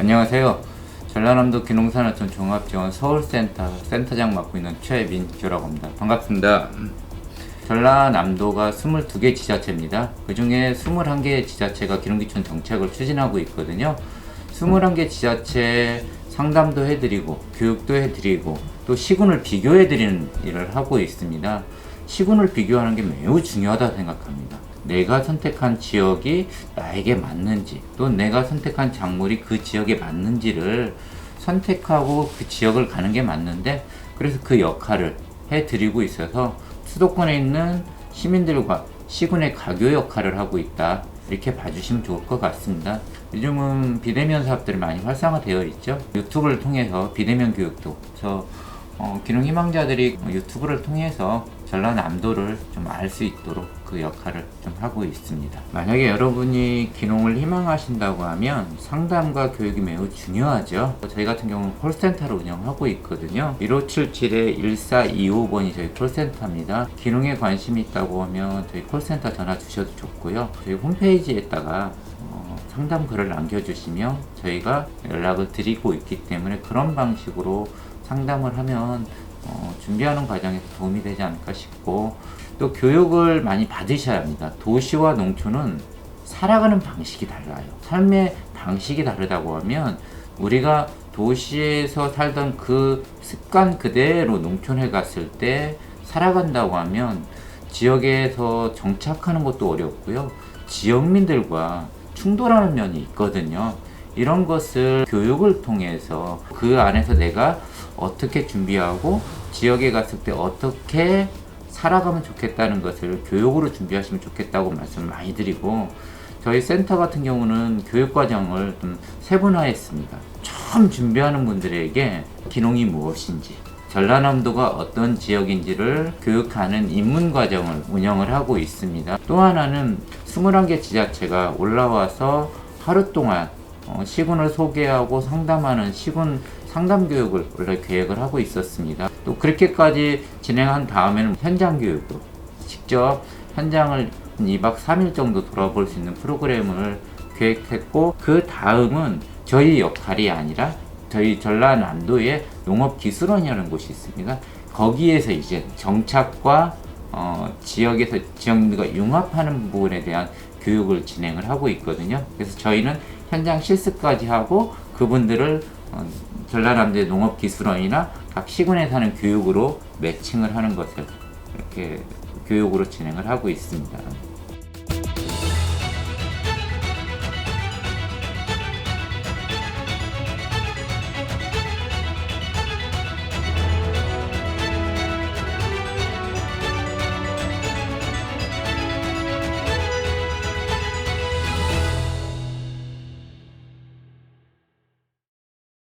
안녕하세요. 전라남도 기농산어촌 종합지원 서울센터 센터장 맡고 있는 최민규라고 합니다. 반갑습니다. 전라남도가 22개 지자체입니다. 그 중에 21개 지자체가 기농기촌 정책을 추진하고 있거든요. 21개 지자체 상담도 해드리고 교육도 해드리고 또 시군을 비교해드리는 일을 하고 있습니다. 시군을 비교하는 게 매우 중요하다 생각합니다. 내가 선택한 지역이 나에게 맞는지 또 내가 선택한 작물이 그 지역에 맞는지를 선택하고 그 지역을 가는 게 맞는데 그래서 그 역할을 해드리고 있어서 수도권에 있는 시민들과 시군의 가교 역할을 하고 있다 이렇게 봐주시면 좋을 것 같습니다. 요즘은 비대면 사업들이 많이 활성화되어 있죠. 유튜브를 통해서 비대면 교육도 저 어, 기능 희망자들이 유튜브를 통해서 전라남도를 좀 알 수 있도록 그 역할을 좀 하고 있습니다. 만약에 여러분이 기농을 희망하신다고 하면 상담과 교육이 매우 중요하죠. 저희 같은 경우는 콜센터를 운영하고 있거든요. 1577-1425번이 저희 콜센터입니다. 기농에 관심이 있다고 하면 저희 콜센터 전화 주셔도 좋고요. 저희 홈페이지에다가 어, 상담 글을 남겨주시면 저희가 연락을 드리고 있기 때문에 그런 방식으로 상담을 하면 어, 준비하는 과정에서 도움이 되지 않을까 싶고 또 교육을 많이 받으셔야 합니다. 도시와 농촌은 살아가는 방식이 달라요. 삶의 방식이 다르다고 하면 우리가 도시에서 살던 그 습관 그대로 농촌에 갔을 때 살아간다고 하면 지역에서 정착하는 것도 어렵고요. 지역민들과 충돌하는 면이 있거든요. 이런 것을 교육을 통해서 그 안에서 내가 어떻게 준비하고 지역에 갔을 때 어떻게 살아가면 좋겠다는 것을 교육으로 준비하시면 좋겠다고 말씀을 많이 드리고 저희 센터 같은 경우는 교육 과정을 좀 세분화했습니다. 처음 준비하는 분들에게 기농이 무엇인지 전라남도가 어떤 지역인지를 교육하는 입문 과정을 운영을 하고 있습니다. 또 하나는 21개 지자체가 올라와서 하루 동안 어, 시군을 소개하고 상담하는 시군 상담 교육을 원래 계획을 하고 있었습니다. 또 그렇게까지 진행한 다음에는 현장 교육으로 직접 현장을 2박 3일 정도 돌아볼 수 있는 프로그램을 계획했고 그 다음은 저희 역할이 아니라 저희 전라남도에 농업기술원이라는 곳이 있습니다. 거기에서 이제 정착과 어, 지역에서 지역민들과 융합하는 부분에 대한 교육을 진행을 하고 있거든요. 그래서 저희는 현장 실습까지 하고 그분들을 어, 전라남도의 농업기술원이나 각 시군에 사는 교육으로 매칭을 하는 것을 이렇게 교육으로 진행을 하고 있습니다.